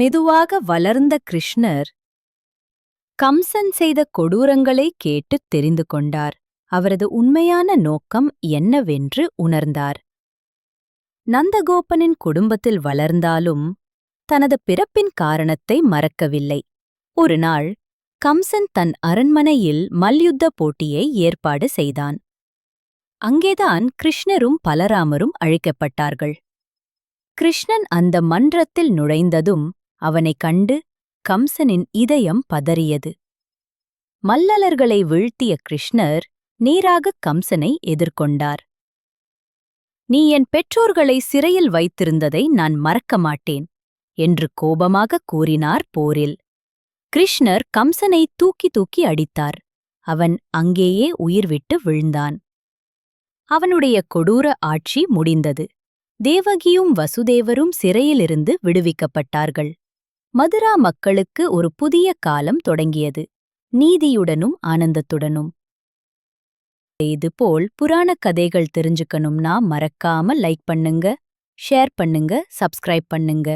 மெதுவாக வளர்ந்த கிருஷ்ணர் கம்சன் செய்த கொடூரங்களை கேட்டுத் தெரிந்து கொண்டார். அவரது உண்மையான நோக்கம் என்னவென்று உணர்ந்தார். நந்தகோபனின் குடும்பத்தில் வளர்ந்தாலும் தனது பிறப்பின் காரணத்தை மறக்கவில்லை. ஒருநாள் கம்சன் தன் அரண்மனையில் மல்யுத்த போட்டியை ஏற்பாடு செய்தான். அங்கேதான் கிருஷ்ணரும் பலராமரும் அழைக்கப்பட்டார்கள். கிருஷ்ணன் அந்த மன்றத்தில் நுழைந்ததும் அவனைக் கண்டு கம்சனின் இதயம் பதறியது. மல்லலர்களை வீழ்த்திய கிருஷ்ணர் நேராக கம்சனை எதிர்கொண்டார். நீ என் பெற்றோர்களை சிறையில் வைத்திருந்ததை நான் மறக்க மாட்டேன் என்று கோபமாக கூறினார் போரில். கிருஷ்ணர் கம்சனை தூக்கி தூக்கி அடித்தார். அவன் அங்கேயே உயிர்விட்டு விழுந்தான். அவனுடைய கொடூர ஆட்சி முடிந்தது. தேவகியும் வசுதேவரும் சிறையிலிருந்து விடுவிக்கப்பட்டார்கள். மதுரா மக்களுக்கு ஒரு புதிய காலம் தொடங்கியது. நீதியுடனும் ஆனந்தத்துடனும். இதுபோல் புராணக் கதைகள் தெரிஞ்சுக்கணும்னா மறக்காம லைக் பண்ணுங்க ஷேர் பண்ணுங்க சப்ஸ்கிரைப் பண்ணுங்க.